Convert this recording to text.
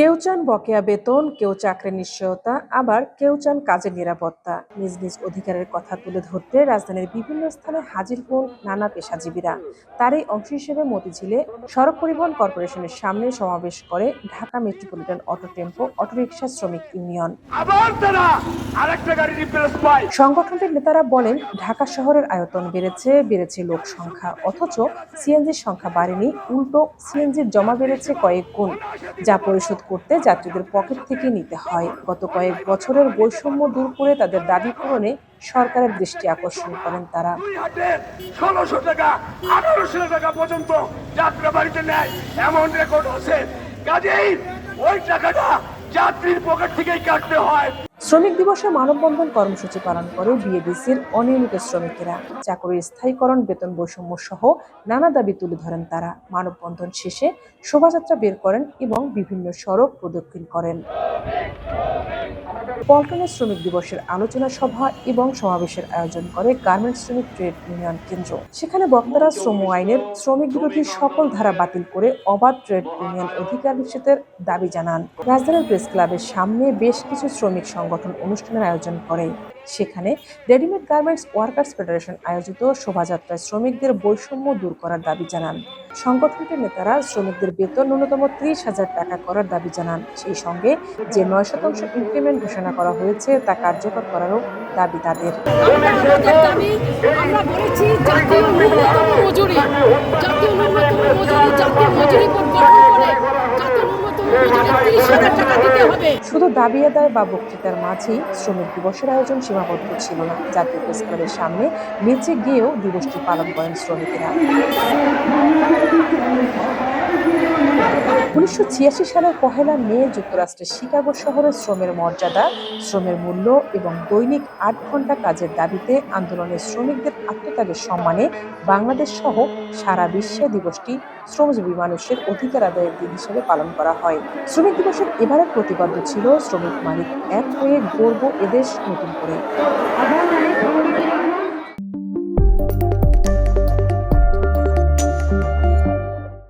কেউ চান বকেয়া বেতন কেউ চাকরির নিশ্চয়তা আবার কেউ চান কাজের নিরাপত্তা। নিজ নিজ অধিকারের কথা তুলে ধরতে রাজধানীর বিভিন্ন স্থানে হাজির হন নানা পেশাজীবীরা। তারই অংশ হিসেবে মতিঝিলে সড়ক পরিবহন কর্পোরেশনের সামনে সমাবেশ করে Dhaka metropolitan auto tempo autorickshaw শ্রমিক ইউনিয়ন। সংগঠনটির নেতারা বলেন ঢাকা শহরের আয়তন বেড়েছে বেড়েছে লোক সংখ্যা অথচ সিএনজির সংখ্যা বাড়েনি উল্টো সিএনজির জমা বেড়েছে কয়েক গুণ যা পরিশোধ করতে যাত্রীদের পকেট থেকে নিতে হয়। গত কয়েক বছরের বৈষম্য দূর করে তাদের দাবি পূরণে সরকারের দৃষ্টি আকর্ষণ করেন তারা। ষোলোশো টাকা, আঠারোশো টাকা পর্যন্ত যাত্রা বাড়িতে নেয়। এমন রেকর্ড আছে। কাজেই ওই টাকাটা যাত্রীর পকেট থেকেই কাটতে হয়। শ্রমিক দিবসে মানববন্ধন কর্মসূচি পালন করে বিএডিসির অনিয়মিত শ্রমিকেরা। চাকরির স্থায়ীকরণ, বেতন বৈষম্য সহ নানা দাবি তুলে ধরেন তারা। মানববন্ধন শেষে শোভাযাত্রা বের করেন এবং বিভিন্ন সড়ক প্রদক্ষিণ করেন। পল্টনে শ্রমিক দিবসের আলোচনা সভা এবং সমাবেশের আয়োজন করে গার্মেন্টস শ্রমিক ট্রেড ইউনিয়ন কেন্দ্র। সেখানে বক্তারা শ্রম আইনের শ্রমিক বিরোধী সকল ধারা বাতিল করে অবাধ ট্রেড ইউনিয়ন অধিকার নিশ্চিতের দাবি জানান। রাজধানীর প্রেস ক্লাবের সামনে বেশ কিছু শ্রমিক সংগঠন অনুষ্ঠানের আয়োজন করে। সেখানে রেডিমেড গার্মেন্টস ওয়ার্কার্স ফেডারেশন আয়োজিত শোভাযাত্রায় শ্রমিকদের বৈষম্য দূর করার দাবি জানান। সংগঠনটির নেতারা শ্রমিকদের বেতন ন্যূনতম ত্রিশ হাজার টাকা করার দাবি জানান। সেই সঙ্গে যে নয় শতাংশ ইনক্রিমেন্ট ঘোষণা করা হয়েছে তা কার্যকর করারও দাবি তাদের। আমরা বলেছি জাতীয় ন্যূনতম মজুরি জাতীয় ন্যূনতম মজুরি জাতীয় মজুরি শুধু দাবি আদায় বা বক্তৃতার মাঝেই শ্রমিক দিবসের আয়োজন সীমাবদ্ধ ছিল না। জাতীয় প্রেস ক্লাবের সামনে নিচে গিয়েও দিবসটি পালন করেন শ্রমিকেরা। উনিশশো ছিয়াশি সালের পহেলা মে যুক্তরাষ্ট্রের শিকাগো শহরে শ্রমের মর্যাদা, শ্রমের মূল্য এবং দৈনিক আট ঘণ্টা কাজের দাবিতে আন্দোলনের শ্রমিকদের আত্মত্যাগের সম্মানে বাংলাদেশ সহ সারা বিশ্বে দিবসটি শ্রমজীবী মানুষের অধিকার আদায়ের দিন হিসেবে পালন করা হয়। শ্রমিক দিবসের এবারের প্রতিপাদ্য ছিল, শ্রমিক মালিক এক হয়ে গর্ব এদেশ নতুন করে।